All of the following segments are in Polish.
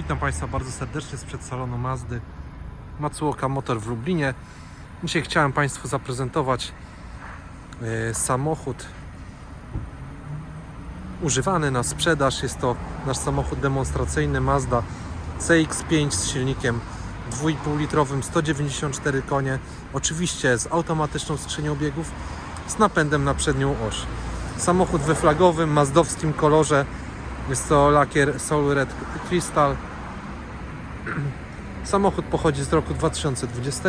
Witam Państwa bardzo serdecznie sprzed salonu Mazdy Matsuoka Motor w Lublinie. Dzisiaj chciałem Państwu zaprezentować e, samochód używany na sprzedaż. Jest to nasz samochód demonstracyjny Mazda CX-5 z silnikiem 2,5 litrowym, 194 konie. Oczywiście z automatyczną skrzynią biegów z napędem na przednią oś. Samochód we flagowym, mazdowskim kolorze. Jest to lakier Soul Red Crystal. Samochód pochodzi z roku 2020.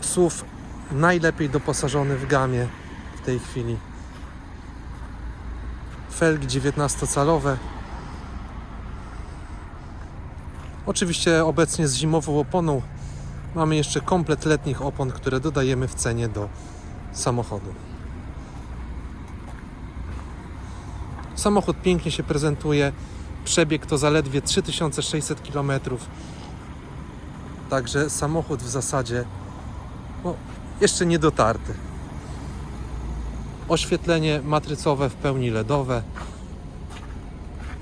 SUV najlepiej doposażony w gamie w tej chwili. Felgi 19-calowe. Oczywiście obecnie z zimową oponą mamy jeszcze komplet letnich opon, które dodajemy w cenie do samochodu. Samochód pięknie się prezentuje. Przebieg to zaledwie 3600 km. Także samochód w zasadzie no, jeszcze nie dotarty. Oświetlenie matrycowe w pełni LEDowe.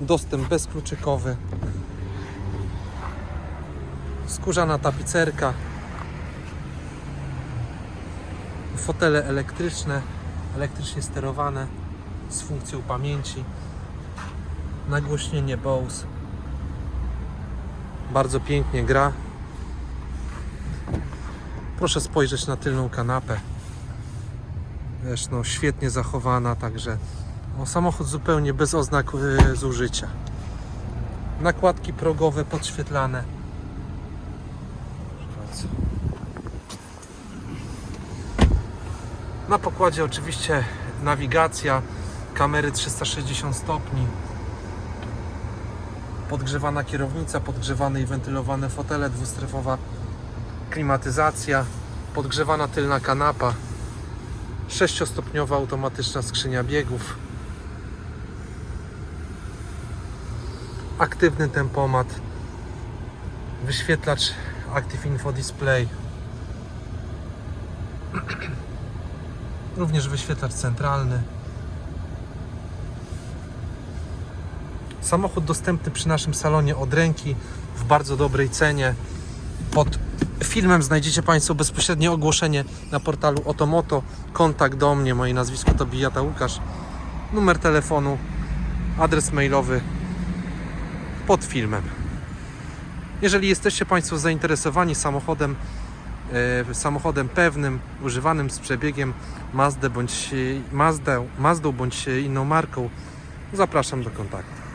Dostęp bezkluczykowy. Skórzana tapicerka. Fotele elektryczne, elektrycznie sterowane z funkcją pamięci. Nagłośnienie Bose. Bardzo pięknie gra. Proszę spojrzeć na tylną kanapę. Wiesz, no świetnie zachowana, także no, samochód zupełnie bez oznak y, zużycia. Nakładki progowe podświetlane. Na pokładzie oczywiście nawigacja, kamery 360 stopni, podgrzewana kierownica, podgrzewane i wentylowane fotele, dwustrefowa klimatyzacja, podgrzewana tylna kanapa, sześciostopniowa automatyczna skrzynia biegów, aktywny tempomat, wyświetlacz Active Info Display, również wyświetlacz centralny. Samochód dostępny przy naszym salonie od ręki w bardzo dobrej cenie. Pod filmem znajdziecie Państwo bezpośrednie ogłoszenie na portalu Otomoto. Kontakt do mnie, moje nazwisko to Bijata Łukasz. Numer telefonu, adres mailowy pod filmem. Jeżeli jesteście Państwo zainteresowani samochodem, e, samochodem pewnym, używanym z przebiegiem Mazdę bądź Mazdę, Mazdą bądź inną marką, zapraszam do kontaktu.